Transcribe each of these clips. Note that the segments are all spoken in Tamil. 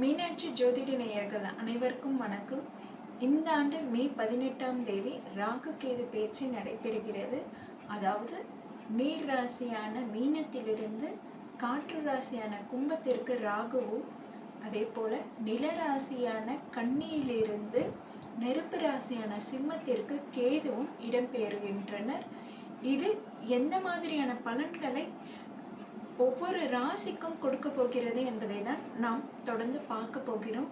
மீனாட்சி ஜோதிட நேயர்கள் அனைவருக்கும் வணக்கம். இந்த ஆண்டு மே பதினெட்டாம் தேதி ராகு கேது பேச்சு நடைபெறுகிறது. அதாவது நீர் ராசியான மீனத்திலிருந்து காற்று ராசியான கும்பத்திற்கு ராகுவும் அதே போல நில ராசியான கன்னியிலிருந்து நெருப்பு ராசியான சிம்மத்திற்கு கேதுவும் இடம்பெறுகின்றனர் இது எந்த மாதிரியான பலன்களை ஒவ்வொரு ராசிக்கும் கொடுக்க போகிறது என்பதை தான் நாம் தொடர்ந்து பார்க்க போகிறோம்.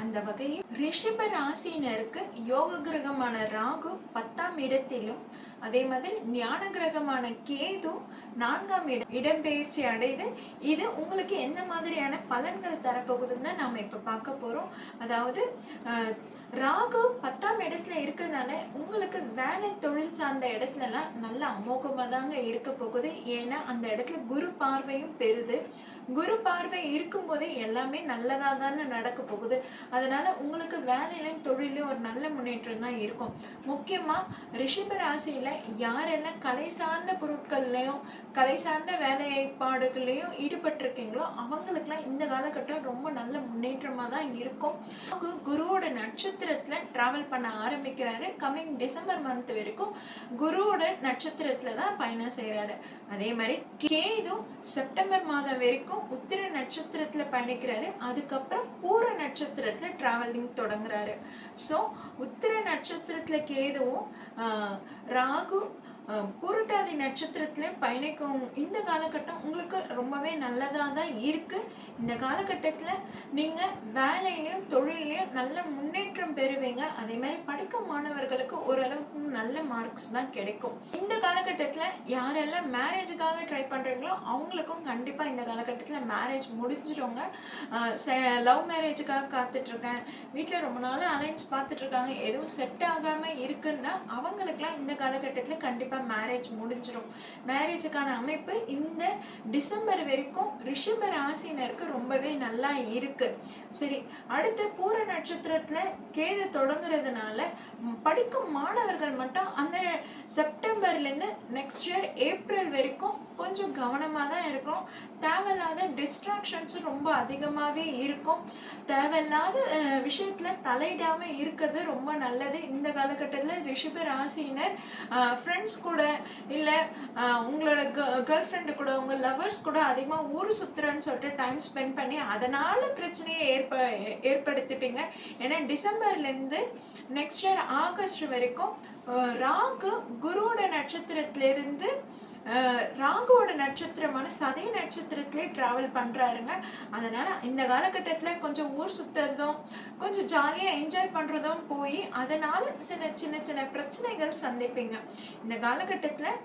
அந்த வகையில் ரிஷப ராசியினருக்கு யோக கிரகமான ராகு பத்தாம் இடத்திலும் அதே மாதிரி ஞான கிரகமான கேதும் நான்காம் இடம் இடம்பெயர்ச்சி அடைது. இது உங்களுக்கு என்ன மாதிரியான பலன்கள் தரப்போகுதுன்னு நாம இப்ப பார்க்க போறோம். அதாவது ராகு பத்தாம் இடத்துல இருக்கிறதுனால உங்களுக்கு வேலை தொழில் சார்ந்த இடத்துலலாம் நல்ல அமோகமா தாங்க இருக்க போகுது. ஏன்னா அந்த இடத்துல குரு பார்வையும் பெறுது. குரு பார்வை இருக்கும்போதே எல்லாமே நல்லதா தானே நடக்க போகுது. அதனால உங்களுக்கு வேலையிலும் தொழிலையும் ஒரு நல்ல முன்னேற்றம் தான் இருக்கும். முக்கியமா ரிஷப ராசியில யாரெல்லாம் கலை சார்ந்த பொருட்கள்லையும் கலை சார்ந்த வேலைப்பாடுகள்லையும் ஈடுபட்டிருக்கீங்களோ அவங்களுக்குலாம் இந்த காலகட்டம் ரொம்ப நல்ல முன்னேற்றமா தான் இருக்கும். குருவோட நட்சத்திரத்துல டிராவல் பண்ண ஆரம்பிக்கிறாரு. கம்மிங் டிசம்பர் மந்த் வரைக்கும் குருவோட நட்சத்திரத்துல தான் பயணம் செய்யறாரு அதே மாதிரி கேதும் செப்டம்பர் மாதம் வரைக்கும் உத்திர நட்சத்திரத்துல பயணிக்கிறாரு. அதுக்கப்புறம் பூர நட்சத்திரத்துல டிராவலிங் தொடங்குறாரு. ஸோ உத்திர நட்சத்திரத்துல கேதுவும் ஆஹ், ராகு பூரட்டாதி நட்சத்திரத்துல பயணிக்கும் இந்த காலகட்டம் உங்களுக்கு ரொம்பவே நல்லதாக தான் இருக்குது இந்த காலகட்டத்தில் நீங்கள் வேலையிலையும் தொழிலையும் நல்ல முன்னேற்றம் பெறுவீங்க. அதே மாதிரி படிக்க மாணவர்களுக்கு ஓரளவுக்கு நல்ல மார்க்ஸ் தான் கிடைக்கும். இந்த காலகட்டத்தில் யாரெல்லாம் மேரேஜுக்காக ட்ரை பண்ணுறீங்களோ அவங்களுக்கும் கண்டிப்பாக இந்த காலகட்டத்தில் மேரேஜ் முடிஞ்சிருங்க லவ் மேரேஜுக்காக காத்துட்ருக்கேன். வீட்டில் ரொம்ப நாள் அலைன்ஸ் பார்த்துட்ருக்காங்க. எதுவும் செட் ஆகாமல் இருக்குன்னா அவங்களுக்குலாம் இந்த காலகட்டத்தில் கண்டிப்பாக மேரேஜ் முடிஞ்சிடும் மேரேஜுக்கான அமைப்பு இந்த டிசம்பர் வரைக்கும் ரிஷப ராசினருக்கு ரொம்பவே நல்லா இருக்கு. சரி அடுத்து பூர நட்சத்திரத்துல கேது தொடங்குறதுனால படிக்கும் மாணவர்கள் மட்டும் அந்த செப்டம்பர்ல இருந்து நெக்ஸ்ட் இயர் ஏப்ரல் வரைக்கும் கொஞ்சம் கவனமா தான் இருக்கும் தேவையில்லாத டிஸ்ட்ராக்ஷன்ஸ் ரொம்ப அதிகமாகவே இருக்கும். தேவையில்லாத விஷயத்தில் விஷயத்துல தலையிடாம இருக்கிறது ரொம்ப நல்லது. இந்த காலகட்டத்தில் ரிஷப ராசினர் ஃப்ரெண்ட்ஸ் கூட இல்லை உங்களோட கேர்ள் ஃப்ரெண்டு கூட உங்கள் லவர்ஸ் கூட அதிகமாக ஊர் சுத்துறேன்னு சொல்லிட்டு டைம் ஸ்பெண்ட் பண்ணி அதனால் பிரச்சனையை ஏற்ப ஏற்படுத்திப்பீங்க. ஏன்னா டிசம்பர்லேருந்து நெக்ஸ்ட் இயர் ஆகஸ்ட் வரைக்கும் ராகு குருவோட நட்சத்திரத்திலிருந்து இருந்து ராகுவோட நட்சத்திரமான சதய நட்சத்திரத்திலே ட்ராவல் பண்ணுறாருங்க அதனால் இந்த காலகட்டத்தில் கொஞ்சம் ஊர் சுற்றுறதும் கொஞ்சம் ஜாலியாக என்ஜாய் பண்ணுறதும் போய் அதனால் சின்ன சின்ன சின்ன பிரச்சனைகள் சந்திப்பீங்க. இந்த காலகட்டத்தில்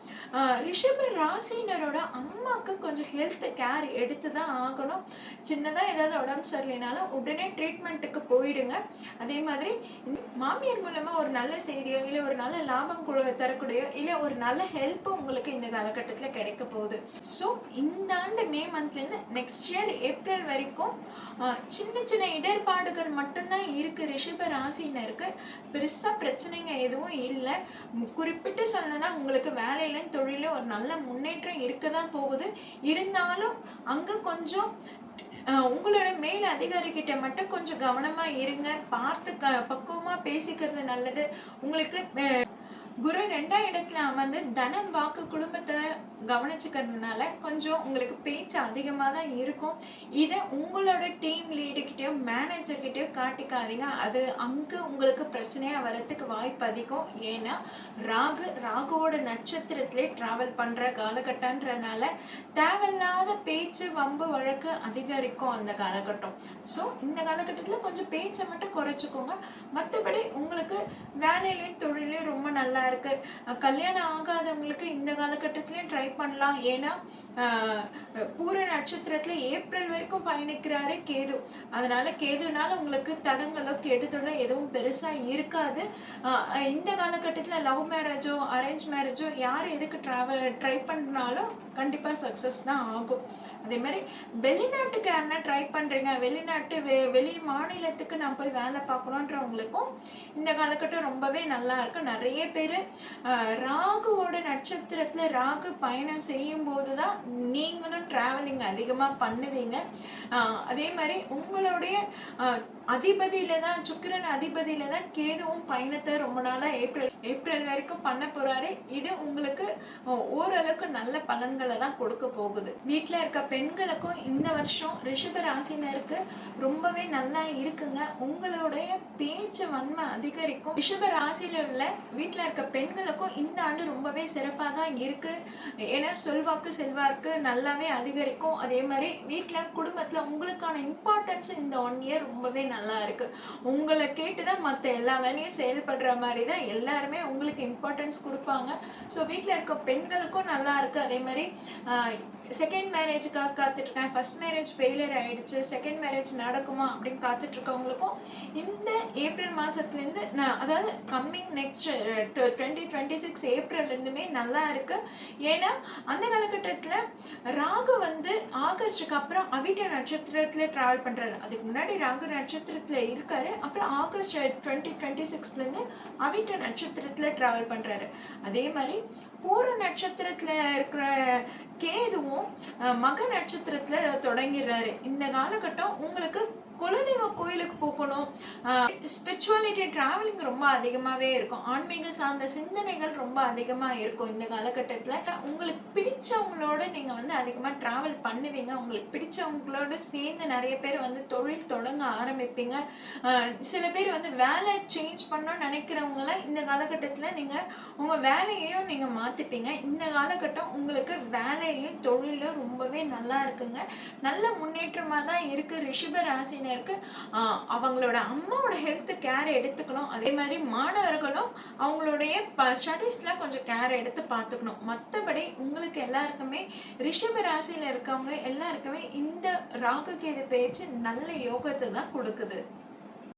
ரிஷப ராசினரோட அம்மாவுக்கு கொஞ்சம் ஹெல்த் கேர் எடுத்து தான் ஆகணும். சின்னதாக ஏதாவது உடம்பு சரியில்லைனாலும் உடனே ட்ரீட்மெண்ட்டுக்கு போயிடுங்க. அதே மாதிரி மாமியார் மூலமாக ஒரு நல்ல செய்தியோ இல்லை ஒரு நல்ல லாபம் கு- தரக்கூடியோ இல்லை ஒரு நல்ல ஹெல்ப் உங்களுக்கு இந்த காலகட்டத்தில் கிடைக்க போகுது. ஸோ இந்த ஆண்டு மே மந்த்லேருந்து நெக்ஸ்ட் இயர் ஏப்ரல் வரைக்கும் சின்ன சின்ன இடர்பாடுகள் மட்டும்தான் இருக்கு. ரிஷப ராசினருக்கு பெருசாக பிரச்சனைங்க எதுவும் இல்லை. குறிப்பிட்டு சொல்லணும்னா உங்களுக்கு வேலையிலும் தொழிலும் ஒரு நல்ல முன்னேற்றம் இருக்க தான் போகுது. இருந்தாலும் அங்கே கொஞ்சம் உங்களோட மேல் அதிகாரிகிட்ட மட்டும் கொஞ்சம் கவனமாக இருங்க. பார்த்து க பக்குவமாக பேசிக்கிறது நல்லது. உங்களுக்கு குரு ரெண்டாம் இடத்துல அமர்ந்து தனம் வாக்கு குடும்பத்தை கவனிச்சுக்கிறதுனால கொஞ்சம் உங்களுக்கு பேச்சு அதிகமாக தான் இருக்கும். இதை உங்களோட டீம் லீடுக்கிட்டயோ மேனேஜர்கிட்டயோ காட்டிக்காதீங்க. அது அங்கே உங்களுக்கு பிரச்சனையாக வரத்துக்கு வாய்ப்பு அதிகம். ஏன்னா ராகு ராகுவோட நட்சத்திரத்திலே ட்ராவல் பண்ணுற காலகட்டன்றனால தேவையில்லாத பேச்சு வம்பு வழக்கு அதிகரிக்கும் அந்த காலகட்டம். ஸோ இந்த காலகட்டத்தில் கொஞ்சம் பேச்சை மட்டும் குறைச்சிக்கோங்க. மற்றபடி உங்களுக்கு வேலையிலையும் தொழிலையும் ரொம்ப நல்லா இருக்கு. கல்யாணம் ஆகாதவங்களுக்கு இந்த காலகட்டத்திலையும் ட்ரை பண்ணலாம். ஏன்னா பூர நட்சத்திரத்துல ஏப்ரல் வரைக்கும் பயணிக்கிறாரு கேது. அதனால கேதுனால உங்களுக்கு தடங்களோ கெடுதலோ எதுவும் பெருசா இருக்காது. இந்த காலகட்டத்தில் லவ் மேரேஜோ அரேஞ்ச் மேரேஜோ யார் எதுக்கு ட்ராவல் ட்ரை பண்ணாலும் கண்டிப்பாக சக்ஸஸ் தான் ஆகும். அதே மாதிரி வெளிநாட்டுக்கு யாருன்னா ட்ரை பண்ணுறீங்க வெளிநாட்டு வெ வெளி மாநிலத்துக்கு நான் போய் வேலை பார்க்கணுன்றவங்களுக்கும் இந்த காலகட்டம் ரொம்பவே நல்லா இருக்கு. நிறைய பேர் ராகுவோட நட்சத்திரத்தில் ராகு பயணம் செய்யும் போது தான் நீங்களும் ட்ராவலிங் அதிகமாக பண்ணுவீங்க. ஆஹ் அதே மாதிரி உங்களுடைய அதிபதியில தான் சுக்கிரன் அதிபதியில தான் கேதுவும் பயணத்தை ரொம்ப நாளா ஏப்ரல் ஏப்ரல் வரைக்கும் பண்ண போறாரு. இது உங்களுக்கு ஓரளவுக்கு நல்ல பலன்களை தான் கொடுக்க போகுது. வீட்டில் இருக்க பெண்களுக்கும் இந்த வருஷம் ரிஷப ராசினருக்கு ரொம்பவே நல்லா இருக்குங்க. உங்களுடைய பேச்சு வன்மை அதிகரிக்கும். ரிஷப ராசியில உள்ள வீட்டில் இருக்க பெண்களுக்கும் இந்த ஆண்டு ரொம்பவே சிறப்பா தான் இருக்கு. ஏன்னா சொல்வாக்கு செல்வாக்கு நல்லாவே அதிகரிக்கும். அதே மாதிரி வீட்டில் குடும்பத்துல உங்களுக்கான இம்பார்ட்டன்ஸ் இந்த ஒன் இயர் ரொம்பவே நல்லா இருக்கு உங்களை கேட்டு தான் மற்ற எல்லா வேலையும் செயல்படுற மாதிரி தான் எல்லாருமே உங்களுக்கு இம்பார்ட்டன்ஸ் கொடுப்பாங்க. ஸோ வீட்டில் இருக்க பெண்களுக்கும் நல்லா இருக்கு அதே மாதிரி செகண்ட் மேரேஜுக்காக காத்துட்டு இருக்கேன் ஃபர்ஸ்ட் மேரேஜ் ஃபெயிலியர் ஆயிடுச்சு. செகண்ட் மேரேஜ் நடக்குமா அப்படின்னு காத்துட்டு இருக்கவங்களுக்கும் இந்த ஏப்ரல் மாசத்துலேருந்து நான் அதாவது coming next twenty twenty six ஏப்ரல்லேருந்துமே நல்லா இருக்கு ஏன்னா அந்த காலகட்டத்தில் ராகு வந்து ஆகஸ்டுக்கு அப்புறம் அவிட்ட நட்சத்திரத்துல டிராவல் பண்றாரு. அதுக்கு முன்னாடி ராகு நட்சத்திரம் நட்சத்திரத்துல இருக்காரு. அப்புறம் ஆகஸ்ட் டுவெண்ட்டி டுவெண்ட்டி சிக்ஸ்லேருந்து அவிட்ட நட்சத்திரத்துல டிராவல் பண்றாரு. அதே மாதிரி பூர நட்சத்திரத்துல இருக்கிற கேதுவும் மக நட்சத்திரத்துல தொடங்கிடுறாரு. இந்த காலகட்டம் உங்களுக்கு குலதெய்வ கோயிலுக்கு போகணும். ஸ்பிரிச்சுவாலிட்டி டிராவலிங் ரொம்ப அதிகமாகவே இருக்கும். ஆன்மீக சார்ந்த சிந்தனைகள் ரொம்ப அதிகமாக இருக்கும் இந்த காலகட்டத்தில். உங்களுக்கு பிடிச்சவங்களோட நீங்கள் வந்து அதிகமாக ட்ராவல் பண்ணுவீங்க. உங்களுக்கு பிடிச்சவங்களோட சேர்ந்து நிறைய பேர் வந்து தொழில் தொடங்க ஆரம்பிப்பீங்க. சில பேர் வந்து வேலை சேஞ்ச் பண்ணணும்னு நினைக்கிறவங்களாம் இந்த காலகட்டத்தில் நீங்கள் உங்கள் வேலையையும் நீங்கள் மாற்றிப்பீங்க இந்த காலகட்டம் உங்களுக்கு வேலையிலையும் தொழிலும் ரொம்பவே நல்லா இருக்குங்க. நல்ல முன்னேற்றமாக தான் இருக்குது ரிஷப ராசினர் ஆஹ் அவங்களோட அம்மாவோட ஹெல்த் கேர் எடுத்துக்கணும். அதே மாதிரி மாணவர்களும் அவங்களுடைய ஸ்டடீஸில் கொஞ்சம் கேர் எடுத்து பார்த்துக்கணும். மற்றபடி உங்களுக்கு எல்லாருக்குமே ரிஷப ராசியில் இருக்கவங்க எல்லாருக்குமே இந்த ராகு கேது பேச்சு நல்ல யோகத்தை தான் கொடுக்குது.